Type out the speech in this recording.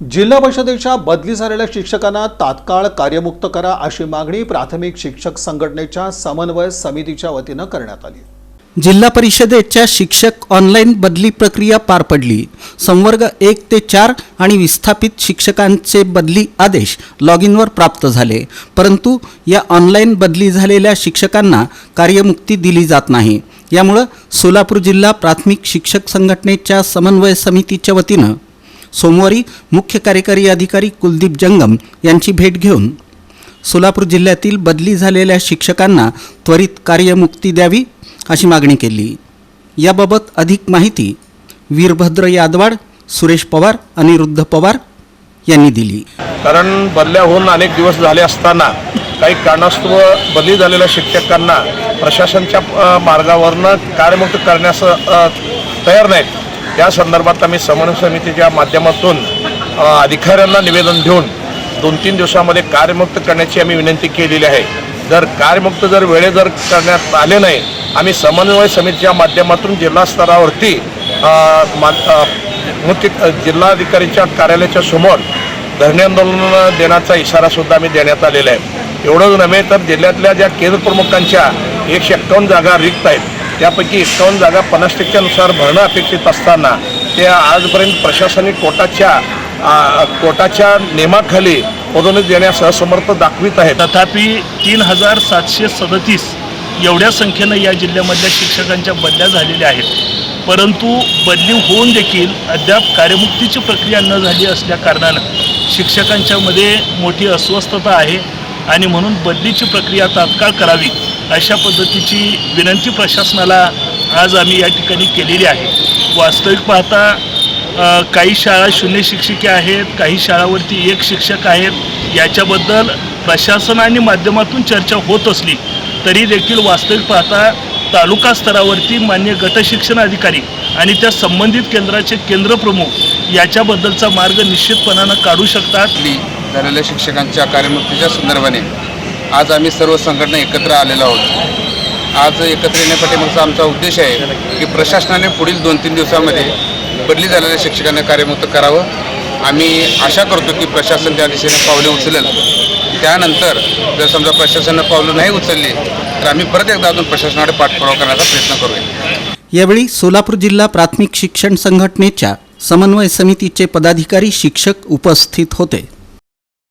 जिल्हा परिषदेच्या बदली झालेल्या शिक्षकांना तात्काळ कार्यमुक्त करा अशी मागणी प्राथमिक शिक्षक संघटनेच्या समन्वय समितीच्या वतीनं करण्यात आली. जिल्हा परिषदेच्या शिक्षक ऑनलाईन बदली प्रक्रिया पार पडली. संवर्ग एक ते चार आणि विस्थापित शिक्षकांचे बदली आदेश लॉग इनवर प्राप्त झाले. परंतु या ऑनलाईन बदली झालेल्या शिक्षकांना कार्यमुक्ती दिली जात नाही. यामुळं सोलापूर जिल्हा प्राथमिक शिक्षक संघटनेच्या समन्वय समितीच्या वतीनं सोमवारी मुख्य कार्यकारी अधिकारी कुलदीप जंगम यांची भेट घेऊन सोलापूर जिल्ह्यातील बदली झालेल्या शिक्षकांना त्वरित कार्यमुक्ती द्यावी अशी मागणी केली. याबाबत अधिक माहिती वीरभद्र यादवाड सुरेश पवार अनिरुद्ध पवार यांनी दिली. कारण बदल्या होऊन अनेक दिवस झाले असताना काही कारणास्तव बदली झालेल्या शिक्षकांना प्रशासनच्या मार्गावरनं कार्यमुक्त करण्यास तयार नाहीत. त्या संदर्भात आम्ही समन्वय समितीच्या माध्यमातून अधिकाऱ्यांना निवेदन देऊन दोन तीन दिवसामध्ये कार्यमुक्त करण्याची आम्ही विनंती केलेली आहे. जर कार्यमुक्त जर वेळे जर करण्यात आले नाही आम्ही समन्वय समितीच्या माध्यमातून जिल्हा स्तरावरती मुख्य जिल्हाधिकारीच्या कार्यालयाच्या समोर धरणे आंदोलन देण्याचा इशारासुद्धा आम्ही देण्यात आलेला आहे. एवढंच नव्हे तर जिल्ह्यातल्या ज्या केंद्र प्रमुखांच्या एकशे एक्कावन्न जागा रिक्त आहेत त्यापैकी एक्कावन्न जागा पन्नास टक्क्यानुसार भरणं अपेक्षित असताना त्या आजपर्यंत प्रशासनिक कोटाच्या कोटाच्या नियमाखाली पदोन्नती देण्यास असमर्थ दाखवित आहे तथापि तीन हजार सातशे सदतीस एवढ्या संख्येनं या जिल्ह्यामधल्या शिक्षकांच्या बदल्या झालेल्या आहेत. परंतु बदली होऊन देखील अद्याप कार्यमुक्तीची प्रक्रिया न झाली असल्या कारणानं शिक्षकांच्यामध्ये मोठी अस्वस्थता आहे आणि म्हणून बदलीची प्रक्रिया तात्काळ करावी. अशा पद्धतीची विनंती प्रशासनाला आज आम्ही या ठिकाणी केलेली आहे. वास्तविक पाहता काही शाळा शून्य शिक्षिके आहेत काही शाळावरती एक शिक्षक आहेत. याच्याबद्दल प्रशासन आणि माध्यमातून चर्चा होत असली तरी देखील वास्तविक पाहता तालुका स्तरावरती मान्य गट शिक्षण अधिकारी आणि त्या संबंधित केंद्राचे केंद्रप्रमुख याच्याबद्दलचा मार्ग निश्चितपणानं काढू शकतात. बदली झालेल्या शिक्षकांच्या कार्यमुक्तीच्या संदर्भाने आज आम्ही सर्व संघटना एकत्र आलेलो आहोत. आज एकत्र येण्यापाठीमागचा आमचा उद्देश आहे की प्रशासनाने पुढील दोन तीन दिवसामध्ये बदली झालेल्या शिक्षकांना कार्यमुक्त करावं. आम्ही आशा करतो की प्रशासन त्या दिशेने पावले उचलेल. त्यानंतर जर समजा प्रशासनानं पावलं नाही उचलली तर आम्ही परत एकदा अजून प्रशासनाकडे पाठपुरावा करण्याचा प्रयत्न करूया. यावेळी सोलापूर जिल्हा प्राथमिक शिक्षण संघटनेच्या समन्वय समितीचे पदाधिकारी शिक्षक उपस्थित होते.